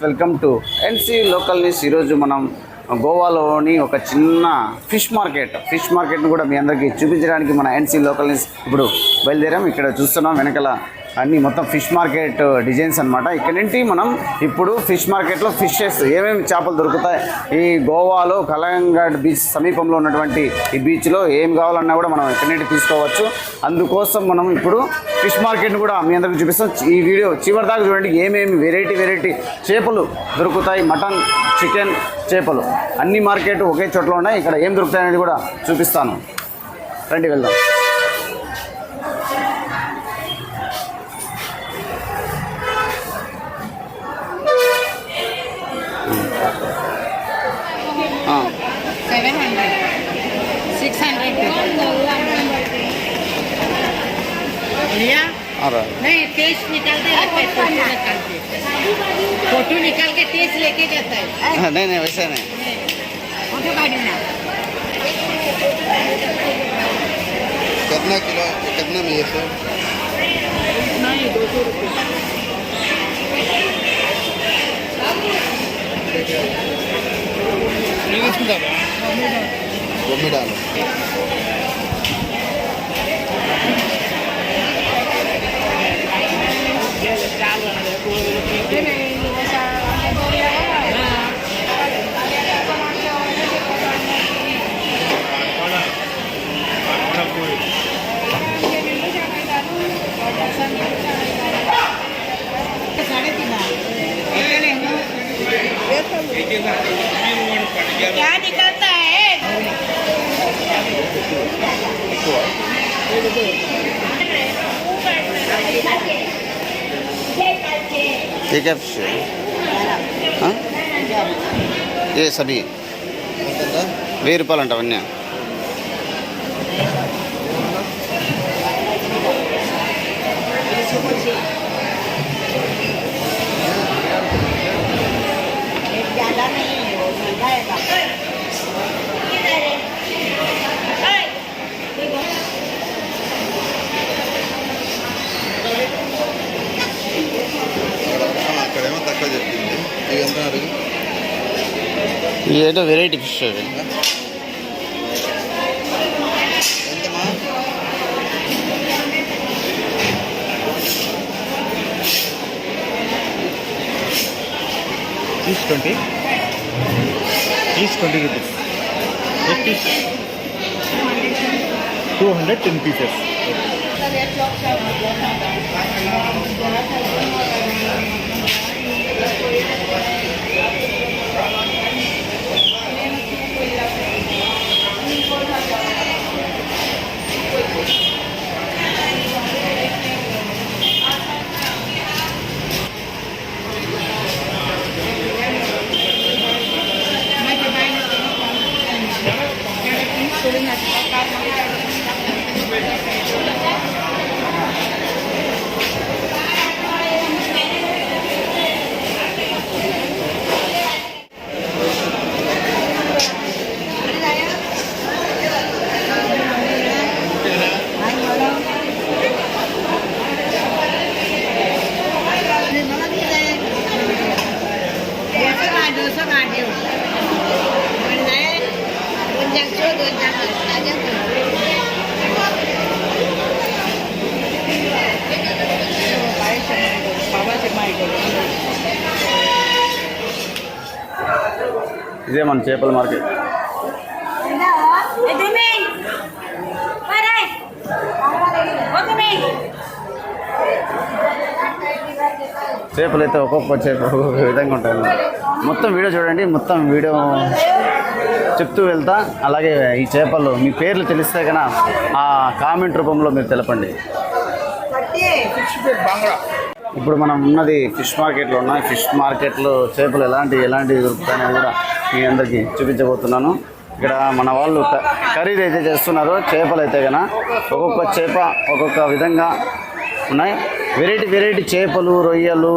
Welcome to N C local news ఈరోజు మనం గోవాలోని ఒక చిన్న ఫిష్ మార్కెట్ ఫిష్ మార్కెట్ను కూడా మీ అందరికీ చూపించడానికి మన ఎన్సీ లోకల్ న్యూస్ ఇప్పుడు బయలుదేరాం. ఇక్కడ చూస్తున్నాం వెనకాల అన్ని మొత్తం ఫిష్ మార్కెట్ డిజైన్స్ అన్నమాట. ఇక్కడ నుండి మనం ఇప్పుడు ఫిష్ మార్కెట్లో ఫిషెస్ ఏమేమి చేపలు దొరుకుతాయి? ఈ గోవాలో కలంగడ్ బీచ్ సమీపంలో ఉన్నటువంటి ఈ బీచ్లో ఏం కావాలన్నా కూడా మనం ఇక్కడ నుండి తీసుకోవచ్చు. అందుకోసం మనం ఇప్పుడు ఫిష్ మార్కెట్ని కూడా మీ అందరికి చూపిస్తాం. ఈ వీడియో చివరి దాకా చూడండి. ఏమేమి వెరైటీ వెరైటీ చేపలు దొరుకుతాయి? మటన్ చికెన్ చేపలు. అన్ని మార్కెట్ ఒకే చోట్ల ఉన్నాయి. ఇక్కడ ఏం దొరుకుతాయి అనేది కూడా చూపిస్తాను. రండి వెళ్దాం. भैया नहीं टेस्ट निकालते फ़ोटो निकाल के टेस्ट लेके जाता है। हाँ, नहीं नहीं वैसा नहीं। फ़ोटो काटना। कितना किलो कितना में ये सर दो सौ रुपये। डालो। Thank you. ये क्या फिश है हाँ? ये सभी ఎంతంట వెయ్యి రూపాయలు అంట అవన్నీ ज्यादा ఏదో వెరైటీ ఫిష్ అవి ఎంతమా Each 20. Each 20 rupees. Eight piece. 210 pieces. दो Yeah. ఇదే మన చేపల మార్కెట్. చేపలు అయితే ఒక్కొక్క చేప ఒక్కొక్క విధంగా ఉంటాయి మొత్తం వీడియో చూడండి మొత్తం వీడియో చెప్తూ వెళ్తా. అలాగే ఈ చేపలు మీ పేర్లు తెలిస్తే కన్నా ఆ కామెంట్ రూపంలో మీరు తెలపండి. ఇప్పుడు మనం ఉన్నది ఫిష్ మార్కెట్లో ఉన్న ఫిష్ మార్కెట్లో చేపలు ఎలాంటి ఎలాంటివి దొరుకుతాయనేది కూడా మీ అందరికీ చూపించబోతున్నాను. ఇక్కడ మన వాళ్ళు ఖరీదు అయితే చేస్తున్నారు చేపలు అయితే కన్నా ఒక్కొక్క చేప ఒక్కొక్క విధంగా ఉన్నాయి. వెరైటీ వెరైటీ చేపలు రొయ్యలు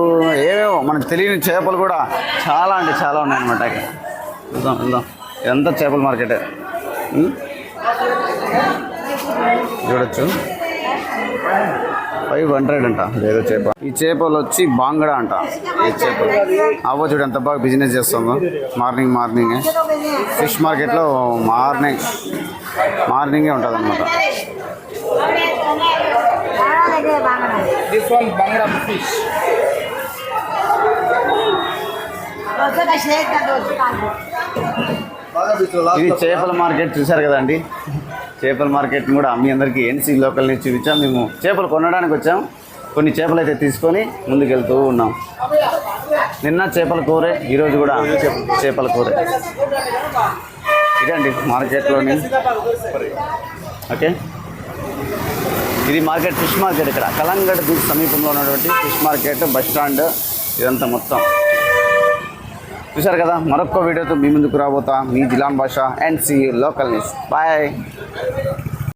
ఏవేవో మనకు తెలియని చేపలు కూడా చాలా అంటే చాలా ఉన్నాయన్నమాట ఇక్కడ. వెళ్దాం వెళ్దాం ఇదంతా చేపల మార్కెటే. చూడొచ్చు. ఫైవ్ హండ్రెడ్ అంట. ఏదో చేప. ఈ చేపలు వచ్చి బాంగడ అంట. ఈ చేపలు అవ్వ చూడు ఎంత బాగా బిజినెస్ చేస్తుందో. Morning morning. ఫిష్ మార్కెట్లో మార్నింగ్ మార్నింగే ఉంటుంది అనమాట fish. ఇది చేపల మార్కెట్ చూశారు కదండి. చేపల మార్కెట్ కూడా మీ అందరికీ ఎన్సీ లోకల్ నుంచి చూపించాం. మేము చేపలు కొనడానికి వచ్చాం. కొన్ని చేపలు అయితే తీసుకొని ముందుకెళ్తూ ఉన్నాం. నిన్న చేపల కూరే ఈరోజు కూడా చేపల కూరే. ఇదండి మార్కెట్లోని. ఓకే. ఇది మార్కెట్ ఫిష్ మార్కెట్ ఇక్కడ. కలంగడ్ బీచ్ సమీపంలో ఉన్నటువంటి ఫిష్ మార్కెట్ బస్ స్టాండ్ ఇదంతా మొత్తం. చూసారు కదా? మరొక వీడియోతో మీ ముందుకు రాబోతా మీ Jilan Basha and C local news bye